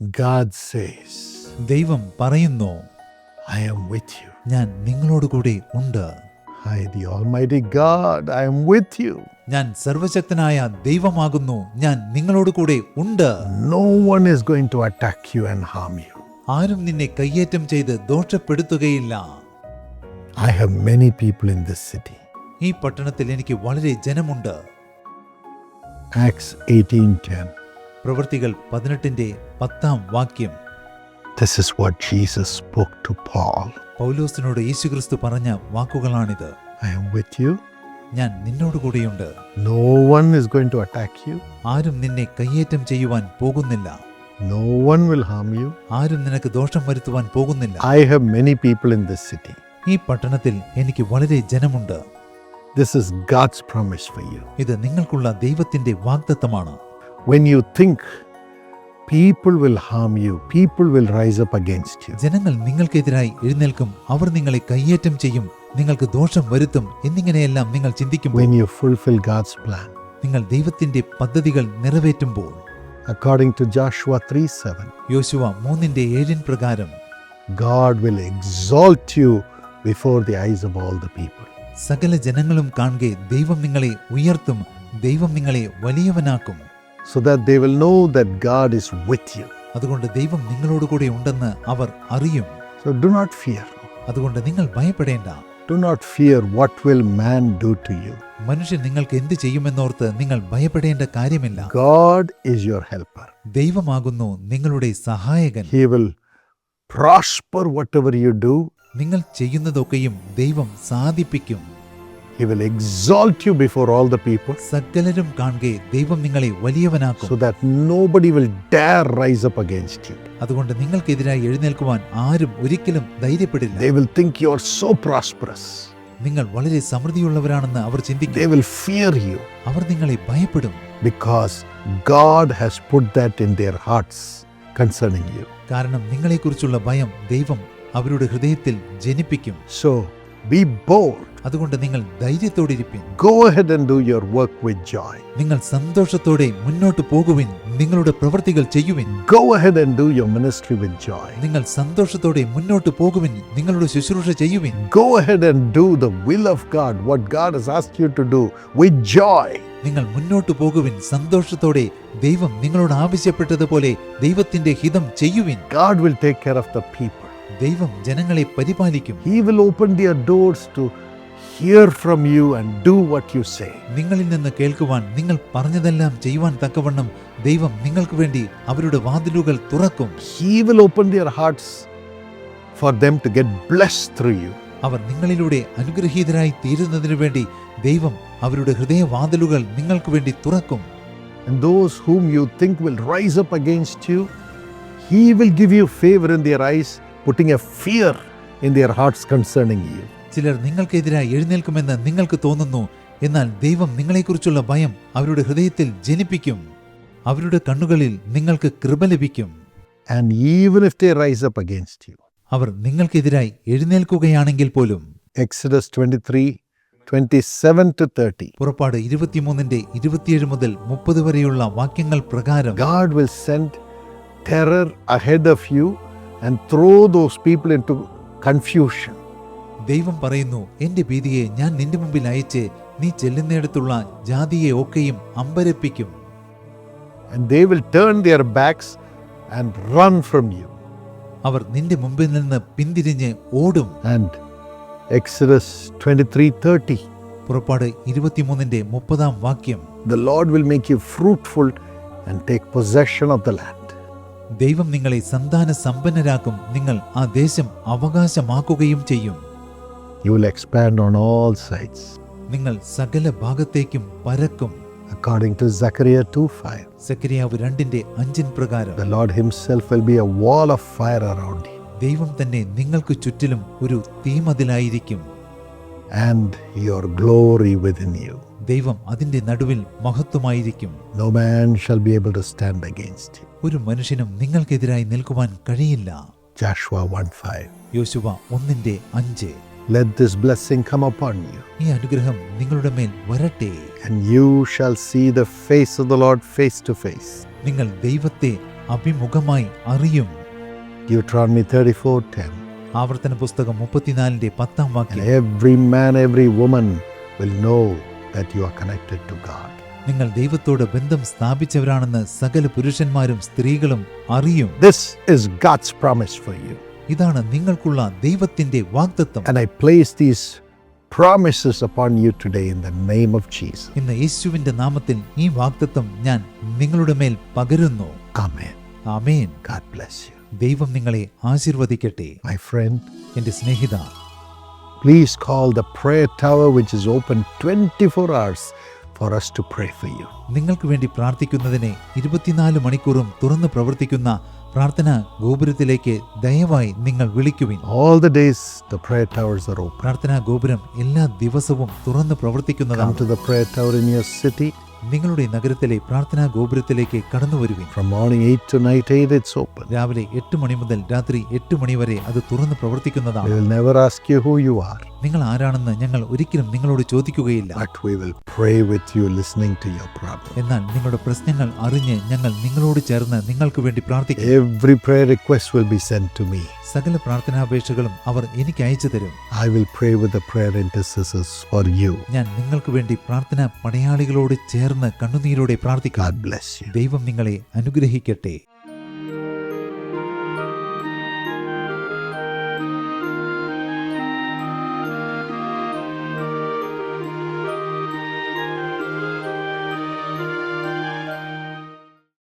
God says, ദൈവം പറയുന്നു I am with you. ഞാൻ നിങ്ങളോടുകൂടി ഉണ്ട് I, the Almighty God, I am with you. ഞാൻ സർവശക്തനായ ദൈവമാകുന്നു ഞാൻ നിങ്ങളോടുകൂടെ ഉണ്ട് No one is going to attack you and harm you. ആരും നിന്നെ കയ്യേറ്റം ചെയ്ത് ദോഷപ്പെടുത്തുകയില്ല I have many people in this city. ഈ പട്ടണത്തിൽ എനിക്ക് വളരെ ജനമുണ്ട് Acts 18:10. പ്രവൃത്തികൾ പതിനെട്ടിന്റെ പത്താം വാക്യം This is what Jesus spoke to Paul. പൗലോസിനോട് യേശുക്രിസ്തു പറഞ്ഞ വാക്കുകളാണിത് I am with you. ഞാൻ നിന്നോടുകൂടെയുണ്ട് No one is going to attack you. ആരും നിന്നെ കയ്യേറ്റം ചെയ്യുവാൻ പോകുന്നില്ല No one will harm you. ആരും നിനക്ക് ദോഷം വരുത്തുവാൻ പോകുന്നില്ല I have many people in this city. ഈ പട്ടണത്തിൽ എനിക്ക് വളരെ ജനമുണ്ട് This is God's promise for you. ഇത് നിങ്ങൾക്കുള്ള ദൈവത്തിന്റെ വാഗ്ദത്തമാണ് When you think people will harm you, people will rise up against you. ജനങ്ങൾ നിങ്ങൾക്കെതിരായി എഴുന്നേൽക്കും അവർ നിങ്ങളെ കയ്യേറ്റം ചെയ്യും നിങ്ങൾക്ക് ദോഷം വരുത്തും എന്നിങ്ങനെയെല്ലാം നിങ്ങൾ ചിന്തിക്കുമ്പോൾ When you fulfill God's plan, നിങ്ങൾ ദൈവത്തിന്റെ പദ്ധതികൾ നിറവേറ്റുമ്പോൾ according to Joshua 3 7, യോശുവ മൂന്നിന്റെ ഏഴിൻ പ്രകാരം God will exalt you before the eyes of all the people. സകല ജനങ്ങളും കാണുകെ ദൈവം നിങ്ങളെ ഉയർത്തും ദൈവം നിങ്ങളെ വലിയവനാക്കും so that they will know that God is with you. അതുകൊണ്ട് ദൈവം നിങ്ങളോട് കൂടെ ഉണ്ടെന്ന് അവർ അറിയും So do not fear. അതുകൊണ്ട് നിങ്ങൾ ഭയപ്പെടേണ്ട Do not fear what will man do to you. മനുഷ്യൻ നിങ്ങൾക്ക് എന്ത് ചെയ്യുമെന്നോർത്ത് നിങ്ങൾ ഭയപ്പെടേണ്ട കാര്യമില്ല God is your helper. ദൈവമാകുന്നു നിങ്ങളുടെ സഹായകൻ He will prosper whatever you do. നിങ്ങൾ ചെയ്യുന്നതൊക്കെയും ദൈവം സാധിപ്പിക്കും He will exalt you before all the people സകലരും കാണുകെ ദൈവം നിങ്ങളെ വലിയവനാക്കും so that nobody will dare rise up against you. അതുകൊണ്ട് നിങ്ങൾക്കെതിരായി എഴുന്നേൽക്കുവാൻ ആരും ഒരിക്കലും ധൈര്യപ്പെടില്ല They will think you are so prosperous. നിങ്ങൾ വളരെ സമൃദ്ധിയുള്ളവരാണെന്ന് അവർ ചിന്തിക്കും They will fear you അവർ നിങ്ങളെ ഭയപ്പെടും because God has put that in their hearts concerning you. കാരണം നിങ്ങളെക്കുറിച്ചുള്ള ഭയം ദൈവം അവരുടെ ഹൃദയത്തിൽ ജനിപ്പിക്കും So be bold. അതുകൊണ്ട് നിങ്ങൾ ധൈര്യത്തോടിരിപ്പിൻ Go ahead and do your work with joy. നിങ്ങൾ സന്തോഷത്തോടെ മുന്നോട്ട് പോകുവിൻ നിങ്ങളുടെ പ്രവൃത്തികൾ ചെയ്യുവിൻ Go ahead and do your ministry with joy. നിങ്ങൾ സന്തോഷത്തോടെ മുന്നോട്ട് പോകുവിൻ നിങ്ങളുടെ ശുശ്രൂഷ ചെയ്യുവിൻ Go ahead and do the will of God, what God has asked you to do, with joy. നിങ്ങൾ മുന്നോട്ട് പോകുവിൻ സന്തോഷത്തോടെ ദൈവം നിങ്ങളോട് ആവശ്യപ്പെട്ടതുപോലെ ദൈവത്തിന്റെ ഹിതം ചെയ്യുവിൻ God will take care of the people. ദൈവം ജനങ്ങളെ പരിപാലിക്കും He will open their doors to hear from you and do what you say. നിങ്ങളിൽ നിന്ന് കേൾക്കുവാൻ നിങ്ങൾ പറഞ്ഞതെല്ലാം ചെയ്യുവാൻ തക്കവണ്ണം ദൈവം നിങ്ങൾക്ക് വേണ്ടി അവരുടെ വാതിലുകൾ തുറക്കും He will open their hearts for them to get blessed through you. അവർ നിങ്ങളിലൂടെ അനുഗ്രഹീതരായി തീരുന്നതിനു വേണ്ടി ദൈവം അവരുടെ ഹൃദയവാതിലുകൾ നിങ്ങൾക്ക് വേണ്ടി തുറക്കും And those whom you think will rise up against you, He will give you favor in their eyes, putting a fear in their hearts concerning you ചിലർ നിങ്ങൾക്കെതിരായി എഴുന്നേൽക്കുമെന്ന് നിങ്ങൾക്ക് തോന്നുന്നു എന്നാൽ ദൈവം നിങ്ങളെക്കുറിച്ചുള്ള ഭയം അവരുടെ ഹൃദയത്തിൽ ജനിപ്പിക്കും. അവരുടെ കണ്ണുകളിൽ നിങ്ങൾക്ക് കൃപ ലഭിക്കും. And even if they rise up against you അവർ നിങ്ങൾക്കെതിരായി എഴുന്നേൽക്കുകയാണെങ്കിൽ പോലും. Exodus 23 27 to 30. പുറപ്പാട് ഇരുപത്തിമൂന്നിന്റെ ഇരുപത്തിയേഴ് മുതൽ മുപ്പത് വരെയുള്ള വാക്യങ്ങൾ പ്രകാരം God will send terror ahead of you and throw those people into confusion. ദൈവം പറയുന്നു എന്റെ ഭീതിയെ ഞാൻ നിന്റെ മുമ്പിൽ അയച്ച് നീ ചെല്ലുന്നിടത്തുള്ള ജാതിയെ ഒക്കെയും അമ്പരപ്പിക്കും And they will turn their backs and run from you. അവർ നിന്റെ മുമ്പിൽ നിന്ന് പിന്തിരിഞ്ഞ് ഓടും And Exodus 23 30. പുറപ്പാട് ഇരുപത്തിമൂന്നിന്റെ മുപ്പതാം വാക്യം The Lord will make you fruitful and take possession of the land. ദൈവം നിങ്ങളെ സന്താന സമ്പന്നരാക്കും നിങ്ങൾ ആ ദേശം അവകാശമാക്കുകയും ചെയ്യും You will expand on all sides. നിങ്ങൾ സകല ഭാഗത്തേക്കും പരക്കും According to Zechariah 2 5. സെക്രിയാവ് രണ്ടിന്റെ അഞ്ചിൻ പ്രകാരം The Lord Himself will be a wall of fire around you, ദൈവം തന്നെ നിങ്ങൾക്ക് ചുറ്റിലും ഒരു തീമതിലായിരിക്കും and your glory within you. ദൈവം അതിന്റെ നടുവിൽ മഹത്വമായിരിക്കും. No man shall be able to stand against ഒരു മനുഷ്യനും നിങ്ങൾക്കെതിരായി നിൽക്കുവാൻ കഴിയില്ല. ജാഷ്വ 1:5 യോശുവ 1:5 let this blessing come upon you ഈ അനുഗ്രഹം നിങ്ങളുടെ വരട്ടെ. And you shall see the face of the lord face to face നിങ്ങൾ ദൈവത്തെ അഭിമുഖമായി അറിയും. ഡ്യൂട്രോണമി 34:10 ആവർത്തന പുസ്തകം മുപ്പത്തിനാലിന്റെ പത്താം വാക്യം. Every man every woman will know that you are connected to God. നിങ്ങൾ ദൈവത്തോട് ബന്ധം സ്ഥാപിച്ചവരാണെന്ന് സകല പുരുഷന്മാരും സ്ത്രീകളും അറിയും This is God's promise for you. ഇതാണ് നിങ്ങൾക്കുള്ള ദൈവത്തിന്റെ വാഗ്ദത്തം And I place these promises upon you today in the name of Jesus. ഇന്ന് യേശുവിന്റെ നാമത്തിൽ ഈ വാഗ്ദത്തം ഞാൻ നിങ്ങളുടെ മേൽ പകരുന്നു Amen. Amen. God bless you. ദൈവം നിങ്ങളെ ആശീർവദിക്കട്ടെ My friend, എന്റെ സ്നേഹിത please call the prayer tower which is open 24 hours for us to pray for you. നിങ്ങൾക്ക് വേണ്ടി പ്രാർത്ഥിക്കുന്നതിനെ ഇരുപത്തിനാല് മണിക്കൂറും തുറന്ന് പ്രവർത്തിക്കുന്ന പ്രാർത്ഥനാ ഗോപുരത്തിലേക്ക് ദയവായി നിങ്ങൾ വിളിക്കുവിൻ All the days the prayer towers are open. പ്രാർത്ഥനാ ഗോപുരം എല്ലാ ദിവസവും തുറന്ന് Come പ്രവർത്തിക്കുന്നതാണ് to the prayer tower in your city. നിങ്ങളുടെ നഗരത്തിലെ പ്രാർത്ഥനാ ഗോപുരത്തിലേക്ക് കടന്നു വരുവിൻ From morning 8 to night 8, it's open. രാവിലെ എട്ട് മണി മുതൽ രാത്രി എട്ട് മണി വരെ അത് തുറന്ന് പ്രവർത്തിക്കുന്നതാണ് will never ask you who you are, നിങ്ങൾ ആരാണെന്ന് ഞങ്ങൾ ഒരിക്കലും നിങ്ങളോട് ചോദിക്കുകയില്ല but we will pray with you listening to your problem. എന്നാൽ നിങ്ങളുടെ പ്രശ്നങ്ങൾ അറിഞ്ഞ് ഞങ്ങൾ നിങ്ങളോട് ചേർന്ന് നിങ്ങൾക്ക് വേണ്ടി പ്രാർത്ഥിക്കും Every prayer request will be sent to me. സകല പ്രാർത്ഥനാപേക്ഷകളും അവർ എനിക്ക് അയച്ചു തരും I will pray with the prayer intercessors for you. ഞാൻ നിങ്ങൾക്ക് വേണ്ടി പ്രാർത്ഥന പടയാളികളോട് ചേർന്ന് കണ്ണുനീരോടെ പ്രാർത്ഥിക്കാം. ദൈവം നിങ്ങളെ അനുഗ്രഹിക്കട്ടെ